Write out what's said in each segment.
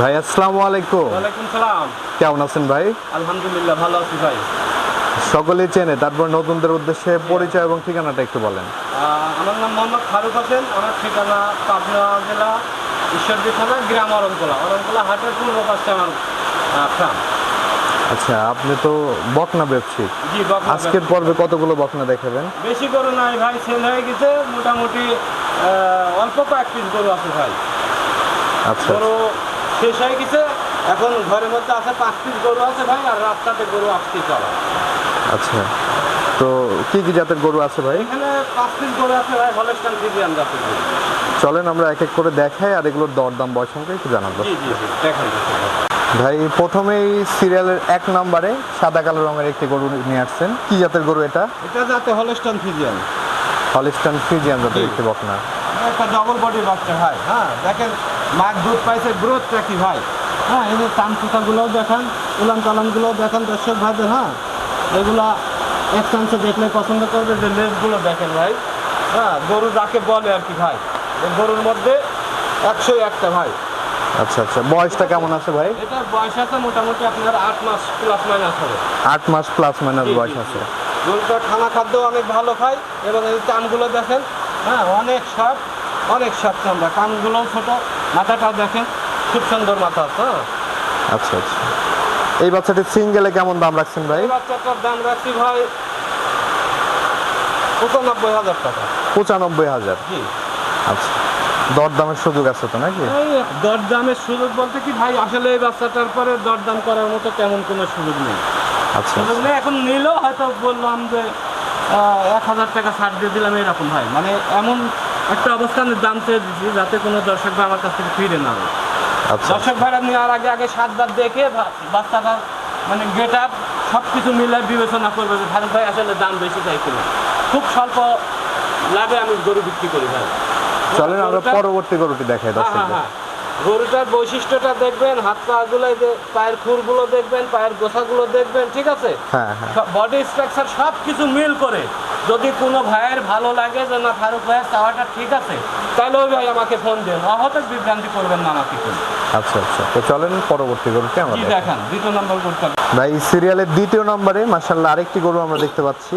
ভাই আসসালামু আলাইকুম। ওয়ালাইকুম সালাম। কেমন আছেন ভাই? আলহামদুলিল্লাহ ভালো আছি ভাই। সকলেই চেনে তারপর নতুনদের উদ্দেশ্যে পরিচয় এবং ঠিকানাটা একটু বলেন। আমার নাম মোহাম্মদ ফারুক হোসেন আমার ঠিকানা পাবনা জেলা ঈশ্বরদী থানা গ্রাম অরণকোলা অরণকোলা হাটের পূর্ব পাশে আমার ফার্ম। আচ্ছা আপনি তো বকনা ব্যবসায়িক জি বকনা আজকের পর্বে কতগুলো বকনা দেখাবেন? বেশি গরু নাই ভাই সেল হয়ে গেছে। মোটামুটি অল্প কয়েক পিস গরু আছে ভাই। আচ্ছা। গরু শেষ হয়ে গেছে। এখন ঘরের মধ্যে আছে পাঁচ পিস গরু আছে ভাই আর রাস্তাতে গরু আসতে চলা। আচ্ছা। তো কি কি জাতের গরু আছে ভাই? এখানে পাঁচ পিস গরু আছে ভাই হলেস্টান ফিজিয়ান জাতের গরু। চলেন আমরা এক এক করে দেখাই আর এগুলোর দরদাম বয়স সম্পর্কে একটু জানাব। ভাই প্রথমেই সিরিয়ালের এক নম্বরে সাদা কালো রঙের একটি গরু নিয়ে আসছেন। কি জাতের গরু এটা? এটা যাতে হলেস্টান ফিজিয়ান হলিস্টান ফ্রিজিয়ান জাতের একটি বকনা। একটা ডবল বডির বাচ্চা ভাই হ্যাঁ? দেখেন মাছ দুধ পাইছে গ্রোথটা কি ভাই। হ্যাঁ এই যে চামচুকাগুলোও দেখান উলান চালানগুলোও দেখান দর্শক ভাইদের হ্যাঁ? এগুলা এক চান্সে দেখলে পছন্দ করবে যে লেজগুলো দেখেন ভাই। হ্যাঁ গরু যাকে বলে আর কি ভাই। এই গরুর মধ্যে একশো একটা ভাই। আচ্ছা আচ্ছা বয়সটা কেমন আছে ভাই? এটার বয়স আছে মোটামুটি আপনার আট মাস প্লাস মাইনাস হবে। আট মাস প্লাস মাইনাস বয়স আছে। গরুটা খানা খাদ্য অনেক ভালো খায় এবং এই কানগুলো দেখেন হ্যাঁ অনেক সব। অনেক সব চামড়া কানগুলোও ছোট মাথাটাও দেখেন খুব সুন্দর মাথা হ্যাঁ আচ্ছা আচ্ছা। এই বাচ্চাটি সিঙ্গেলে কেমন দাম রাখছেন ভাই? এই বাচ্চাটার দাম রাখছি ভাই পঁচানব্বই হাজার টাকা। পঁচানব্বই হাজার? জি। আচ্ছা। দরদামের সুযোগ আছে তো নাকি? দরদামের সুযোগ বলতে কি ভাই আসলে এই বাচ্চাটার পরে দরদাম করার মতো তেমন কোনো সুযোগ নেই। আচ্ছা সুযোগ নেই এখন নিলেও হয়তো বললাম যে এক হাজার টাকা ছাড় দিয়ে দিলাম এরকম ভাই। মানে এমন একটা অবস্থানে দাম চেয়ে দিচ্ছি যাতে কোনো দর্শক ভাই আমার কাছ থেকে ফিরে না হয় আচ্ছা। দর্শক ভাইরা নেওয়ার আগে আগে সাতবার দেখে বাচ্চাটার মানে গেট আপ সব কিছু মিলে বিবেচনা করবে যে ফারুক ভাই আসলে দাম বেশি চাই কিনা। খুব স্বল্প লাভে আমি গরু বিক্রি করি ভাই। চলেন আমরা পরবর্তী গরুটি দেখাই হ্যাঁ, হ্যাঁ, হ্যাঁ। গরুটার বৈশিষ্ট্যটা দেখবেন হাত পা গুলো পায়ের খুরগুলো দেখবেন পায়ের গোছাগুলো দেখবেন ঠিক আছে? বডি স্ট্রাকচার সব কিছু মিল করে যদি কোনো ভাইয়ের ভালো লাগে যে না ফারুক ভাইয়ের চাওয়াটা ঠিক আছে তাহলে ওই ভাই আমাকে ফোন দেন অহত বিভ্রান্তি করবেন না আমাকে আচ্ছা আচ্ছা। তো চলেন পরবর্তী গরুটি আমরা। দেখান? দ্বিতীয় নম্বর করতে ভাই সিরিয়ালের দ্বিতীয় নম্বরে মার্শাল্লাহ আরেকটি গরু আমরা দেখতে পাচ্ছি।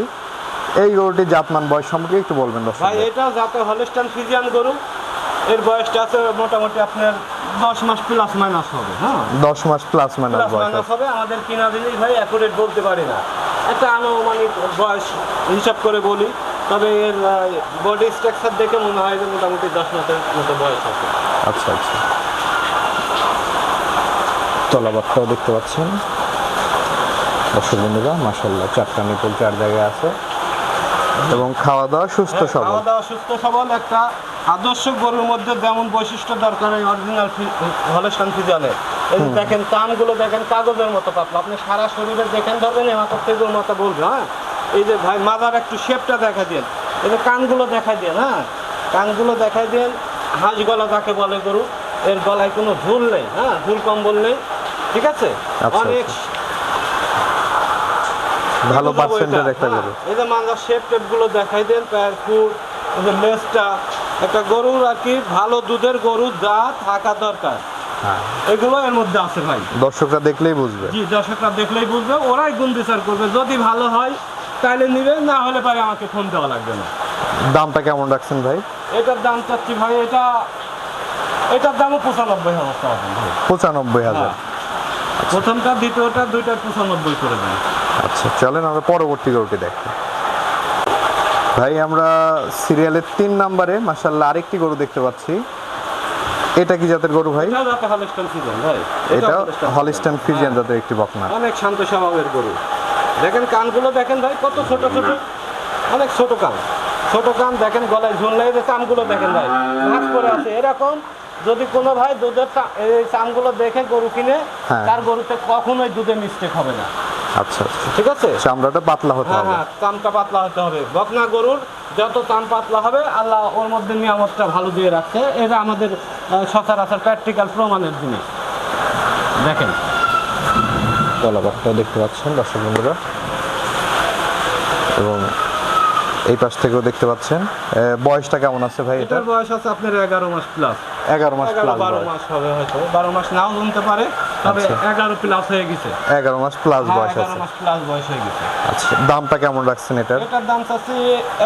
এই গরুটি জাতমান বয়স সম্পর্কে একটু বলবেন ভাই এটা যাতে হলিস্টান ফিজিয়ান গরু। এর বয়সটা আছে মোটামুটি আপনার দশ মাস প্লাস মাইনাস হবে হ্যাঁ? দশ মাস প্লাস মাইনাস মাইনাস হবে। আমাদের কিনা জিনিস ভাই অ্যাকুরেট বলতে পারি না। একটা আনুমানিক বয়স হিসাব করে বলি তবে এর বডি স্ট্রাকচার দেখে মনে হয় যে মোটামুটি দশ মাসের মতো বয়স আছে আচ্ছা আচ্ছা। তলাবারটাও দেখতে পাচ্ছেন। দর্শক বন্ধুরা মাসাল্লাহ চারটা নিপুল চার জায়গায় আছে। এবং খাওয়া দাওয়া সুস্থ হ্যাঁ, সবল। খাওয়া দাওয়া সুস্থ সবল। একটা আদর্শ গরুর মধ্যে যেমন বৈশিষ্ট্য দরকার এই অরিজিনাল হলেস্টান ফিজিয়ানের এই যে দেখেন কানগুলো দেখেন কাগজের মতো পাতলা। আপনি সারা শরীরে দেখেন ধরবেন এই মাথার থেকে ওর মাথা বলবে হ্যাঁ? এই যে ভাই মাথার একটু শেপটা দেখা দিন। এই যে কানগুলো দেখা দিন হ্যাঁ? কানগুলো দেখা দিন হাঁস গলা যাকে বলে গরু এর গলায় কোনো ঝুল নেই হ্যাঁ? ঝুল কম্বল নেই ঠিক আছে? আচ্ছা, অনেক ভালো পার্সেন্টের একটা হ্যাঁ, গরু। এই যে মাথার শেপ টেপগুলো দেখাই দেন পায়ের ফুট এই যে লেজটা। একটা গরুর আর কি ভালো দুধের গরু যা থাকা দরকার। হ্যাঁ এগুলো এর মধ্যে আছে ভাই। দর্শকরা দেখলেই বুঝবে। জি দর্শকরা দেখলেই বুঝবে ওরাই গুণ বিচার করবে। যদি ভালো হয় তাহলে নিবে না হলে পারে আমাকে ফোন দেওয়া লাগবে না। দামটা কেমন রাখছেন ভাই? এটার দাম চাচ্ছি ভাই এটা এটার দামও পঁচানব্বই হাজার টাকা ভাই। পঁচানব্বই হাজার। হ্যাঁ। প্রথমটা দ্বিতীয়টা দুইটা পঁচানব্বই করে দেন। আচ্ছা চলেন আমরা পরবর্তী গরুটি দেখি। ভাই আমরা সিরিয়ালের তিন নম্বরে মাসাল্লাহ আরেকটি গরু দেখতে পাচ্ছি। এটা কি জাতের গরু ভাই? এটা হলিস্টান। ফিজিয়ান জাতের একটি বকনা। অনেক শান্ত স্বভাবের গরু। দেখেন কানগুলো দেখেন ভাই কত ছোট ছোট। অনেক ছোট কান। ছোট কান দেখেন গলায় ঝুল লাগে যে চামগুলো দেখেন ভাই। ভাগ করে আছে। এরকম যদি কোনো ভাই দুধের এই চামগুলো দেখে গরু কিনে হ্যাঁ। তার গরুতে কখনোই দুধে মিস্টেক হবে না। আচ্ছা আচ্ছা। ঠিক আছে? চামড়াটা পাতলা হতে হ্যাঁ হবে। হ্যাঁ চামটা পাতলা হতে হবে। বকনা গরুর যত চাম পাতলা হবে আল্লাহ ওর মধ্যে নিয়ামতটা ভালো দিয়ে রাখছে। এটা আমাদের সচরাচর প্র্যাকটিক্যাল প্রমাণের জিনিস। দেখেন। তলাবারটাও দেখতে পাচ্ছেন দর্শক বন্ধুরা। এবং এই পাশ থেকেও দেখতে পাচ্ছেন। বয়সটা কেমন আছে ভাই এটার বয়স আছে আপনার এগারো মাস প্লাস এগারো মাস প্লাস বারো মাস হবে হয়তো। বারো মাস নাও জমতে পারে তবে আচ্ছা। এগারো প্লাস হয়ে গেছে। এগারো মাস প্লাস হ্যাঁ, বয়স আছে। মাস প্লাস বয়স হয়ে গেছে। আচ্ছা দামটা কেমন রাখছেন এটার? এটার দাম চাচ্ছি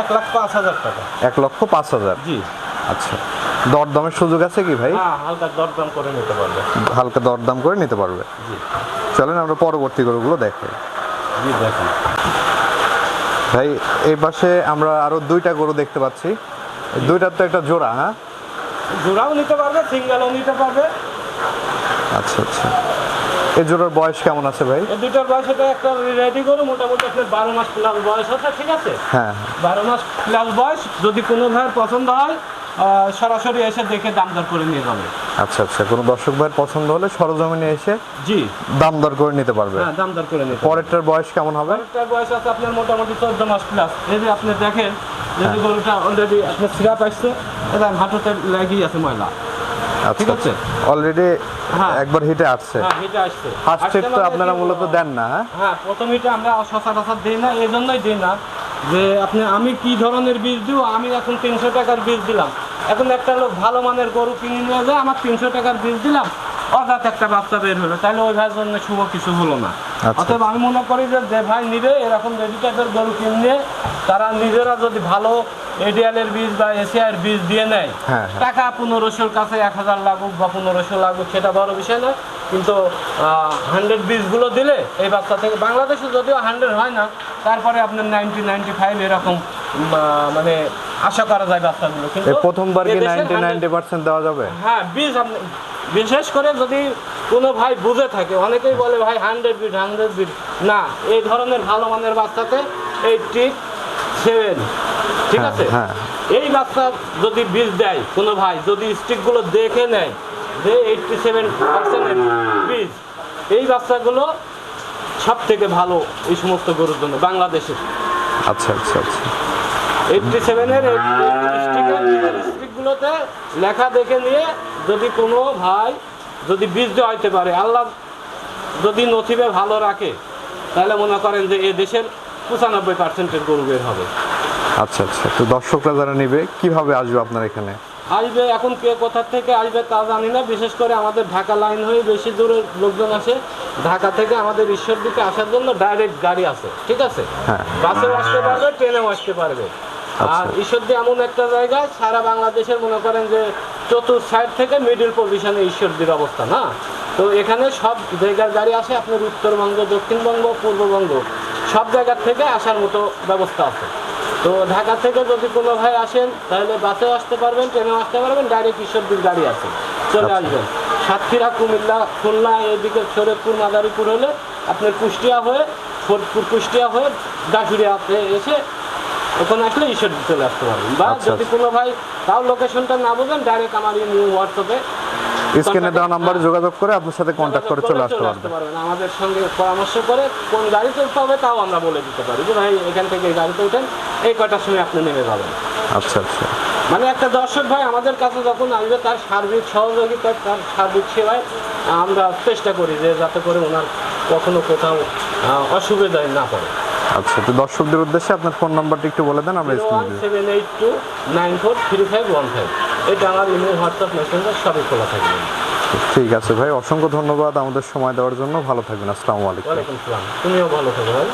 এক লক্ষ পাঁচ হাজার টাকা। এক লক্ষ পাঁচ হাজার। জি। আচ্ছা। দরদামের সুযোগ আছে কি ভাই? হ্যাঁ হালকা দরদাম করে নিতে পারবে। হালকা দরদাম করে নিতে পারবে। জি। চলেন আমরা পরবর্তী গরুগুলো দেখুন। ভাই এই পাশে আমরা আরও দুইটা গরু দেখতে পাচ্ছি। দুইটার তো একটা জোড়া হ্যাঁ? জোড়াও নিতে পারবে সিঙ্গেলও নিতে পারবে। আচ্ছা আচ্ছা। এই জোড়ার বয়স কেমন আছে ভাই? এই দুইটার বয়স এটা একটা রেডি গরু মোটামুটি আপনার বারো মাস প্লাস বয়স আছে ঠিক আছে? হ্যাঁ বারো মাস প্লাস বয়স যদি কোনো ভাইয়ের পছন্দ হয় সরাসরি এসে দেখে দাম দর করে নিয়ে যাবে। আচ্ছা আচ্ছা কোনো দর্শক ভাইয়ের পছন্দ হলে সরজমিনে এসে জি। দাম দর করে নিতে পারবে। হ্যাঁ দাম দর করে নিতে পরেরটার বয়স কেমন হবে? গরুটার বয়স আছে আপনার মোটামুটি চোদ্দ মাস প্লাস এই যে আপনি দেখেন যদি গরুটা অলরেডি আপনার সিরাপ আসছে এটা হাঁটুতে লেগেই আছে ময়লা। আচ্ছা ঠিক আছে। অলরেডি হ্যাঁ। একবার হিটে আসছে। হ্যাঁ এটা আসছে। ফার্স্ট আসছে তো মানে আপনারা মূলত দেন না হ্যাঁ? হ্যাঁ প্রথম এটা আমরা সচরাচর দিই না এই জন্যই দিই না যে আপনি আমি কি ধরনের বীজ দিব? আমি এখন তিনশো টাকার বীজ দিলাম। এখন একটা লোক ভালো মানের গরু কিনে নিয়ে যায় আমার তিনশো টাকার বীজ দিলাম অর্থাৎ একটা বাচ্চা বের হলো তাহলে ওই ভাইয়ের জন্য শুভ কিছু হলো না আচ্ছা। অতএব আমি মনে করি যে যে ভাই নিবে এরকম রেডি টাইপের গরু কিনে তারা নিজেরা যদি ভালো এডিয়ালের বীজ বা এশিয়ার বীজ দিয়ে নেয় হ্যাঁ, হ্যাঁ। টাকা পনেরোশোর কাছে এক হাজার লাগুক বা পনেরোশো লাগুক সেটা বড় বিষয় না কিন্তু হান্ড্রেড বীজগুলো দিলে এই বাচ্চা থেকে বাংলাদেশে যদিও হান্ড্রেড হয় না তারপরে আপনার নাইনটি নাইনটি ফাইভ এরকম মানে আশা করা যায় বাচ্চাগুলো কিন্তু প্রথমবার কি এদেশের নাইনটি 100 নাইনটি পার্সেন্ট দেওয়া যাবে? হ্যাঁ বীজ আপনি বিশেষ করে যদি কোনো ভাই বুঝে থাকে অনেকেই বলে ভাই হান্ড্রেড বিট হান্ড্রেড বিট। না এই ধরনের ভালো মানের বাচ্চাতে এইটটি সেভেন ঠিক হ্যাঁ, আছে? হ্যাঁ। এই বাচ্চা যদি বীজ দেয় কোনো ভাই যদি স্টিকগুলো দেখে নেয় যে এইটটি সেভেন পার্সেন্টের বীজ এই বাচ্চাগুলো সব থেকে ভালো এই সমস্ত গরুর জন্য বাংলাদেশের। আচ্ছা আচ্ছা আচ্ছা। এইটটি সেভেনের স্টিকগুলোতে লেখা দেখে নিয়ে যদি কোনো ভাই যদি বীজ হইতে পারে আল্লাহ যদি নথিবে ভালো রাখে তাহলে মনে করেন যে এ দেশের পঁচানব্বই পার্সেন্টের গরু বের হবে। আচ্ছা আচ্ছা। তো দর্শকরা যারা নেবে কীভাবে আসবে আপনার এখানে? আসবে এখন কে কোথা থেকে আসবে তা জানি না। বিশেষ করে আমাদের ঢাকা লাইন হয়ে বেশি দূরের লোকজন আসে। ঢাকা থেকে আমাদের ঈশ্বর দিকে আসার জন্য ডাইরেক্ট গাড়ি আছে ঠিক আছে? হ্যাঁ। বাসেও আসতে পারবে ট্রেনেও আসতে পারবে। আর আচ্ছা। ঈশ্বরদী এমন একটা জায়গা সারা বাংলাদেশের মনে করেন যে চতুর্থ সাইড থেকে মিডিল পজিশনে ঈশ্বরদীর অবস্থা না? তো এখানে সব জায়গার গাড়ি আসে আপনার উত্তরবঙ্গ দক্ষিণবঙ্গ পূর্ববঙ্গ সব জায়গার থেকে আসার মতো ব্যবস্থা আছে। তো ঢাকা থেকে যদি কোনো ভাই আসেন তাহলে বাসেও আসতে পারবেন ট্রেনেও আসতে পারবেন ডাইরেক্ট ঈশ্বরদীর গাড়ি আছে। চলে আসবেন। সাতক্ষীরা কুমিল্লা খুলনা এদিকে শরীরপুর মাদারীপুর হলে আপনার কুষ্টিয়া হয়ে ফোরপুর কুষ্টিয়া হয়ে দাসুরিয়াতে এসে ওখানে আসলে ঈশ্বর চলে আসতে পারবেন বা আচ্ছা, যদি আচ্ছা। কোনো ভাই তাও লোকেশনটা না বোঝেন ডাইরেক্ট আমার হোয়াটসঅ্যাপে স্ক্রিনে দেওয়া নাম্বারে যোগাযোগ করে আপনার সাথে কন্ট্যাক্ট করে চলে আসতে পারবেন। আমাদের সঙ্গে পরামর্শ করে কোন গাড়ি চলতে হবে তাও আমরা বলে দিতে পারি যে ভাই এখান থেকে গাড়িতে উঠেন এই কয়টার সময় আপনি নেমে যাবেন? আচ্ছা আচ্ছা। মানে একটা দর্শক ভাই আমাদের কাছে যখন আসবে তার সার্বিক সহযোগিতা তার সার্বিক সেবায় আমরা চেষ্টা করি যে যাতে করে ওনার কখনো কোথাও অসুবিধায় না পড়ে। আচ্ছা তো দর্শকদের উদ্দেশ্যে আপনার ফোন নাম্বারটা একটু বলে দেন আমরা seven eight two nine four three five one five এটা আমার ইমেল হোয়াটসঅ্যাপ মেসেঞ্জার সবই খোলা থাকবে। ঠিক আছে ভাই অসংখ্য ধন্যবাদ আমাদের সময় দেওয়ার জন্য। ভালো থাকবেন আসসালামু আলাইকুম। তুমিও ভালো থাকো ভাই।